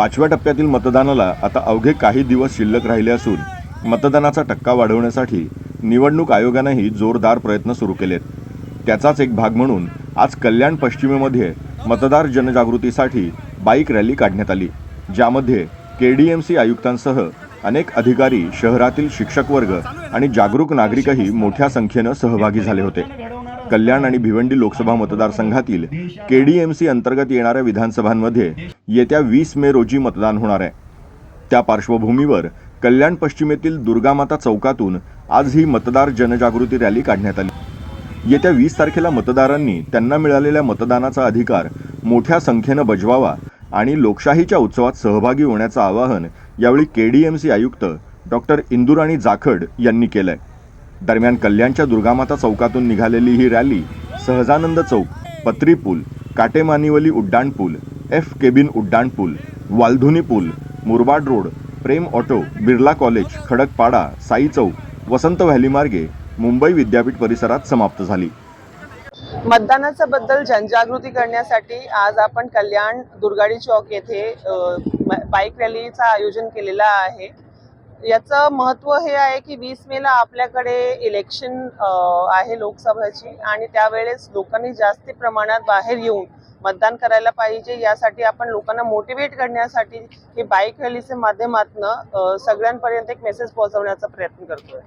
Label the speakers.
Speaker 1: पाचव्या टप्प्यातील मतदानाला आता अवघे काही दिवस शिल्लक राहिले असून मतदानाचा टक्का वाढवण्यासाठी निवडणूक आयोगानंही जोरदार प्रयत्न सुरू केलेत. त्याचाच एक भाग म्हणून आज कल्याण पश्चिमेमध्ये मतदार जनजागृतीसाठी बाईक रॅली काढण्यात आली ज्यामध्ये के डी एम सी आयुक्तांसह अनेक अधिकारी शहरातील शिक्षक वर्ग आणि जागरूक नागरिकही मोठ्या संख्येनं सहभागी झाले होते. कल्याण आणि भिवंडी लोकसभा मतदारसंघातील के डी एम सी अंतर्गत येणाऱ्या विधानसभांमध्ये येत्या वीस मे रोजी मतदान होणार आहे. त्या पार्श्वभूमीवर कल्याण पश्चिमेतील दुर्गामाता चौकातून आज ही मतदार जनजागृती रॅली काढण्यात आली. येत्या वीस तारखेला मतदारांनी त्यांना मिळालेल्या मतदानाचा अधिकार मोठ्या संख्येनं बजवावा आणि लोकशाहीच्या उत्सवात सहभागी होण्याचं आवाहन यावेळी के डी एम सी आयुक्त डॉक्टर इंदुराणी जाखड यांनी केलं आहे दरम्यान कल्याणच्या दुर्गामाता चौकातून निघालेली ही रॅली सहजानंद चौक पत्री पूल काटेमानिवली उड्डाण पूल एफ केबिन उड्डाण पूल वालधुनी पूल Murbad road Prem auto Birla college Khadakpada Sai Chowk Vasant valley मार्गे मुंबई विद्यापीठ परिसरात समाप्त झाली.
Speaker 2: मतदानाच्या बद्दल जनजागृती करण्यासाठी आज आपण कल्याण दुर्गाडी चौक येथे बाईक रॅलीचं आयोजन केलेलं आहे. याचं महत्त्व हे आहे की वीस मेला आपल्याकडे इलेक्शन आहे लोकसभेची आणि त्यावेळेस लोकांनी जास्ती प्रमाणात बाहेर येऊन मतदान करायला पाहिजे. यासाठी आपण लोकांना मोटिवेट करण्यासाठी ही बाईक रॅलीच्या माध्यमातून सगळ्यांपर्यंत एक मेसेज पोहोचवण्याचा प्रयत्न करतोय.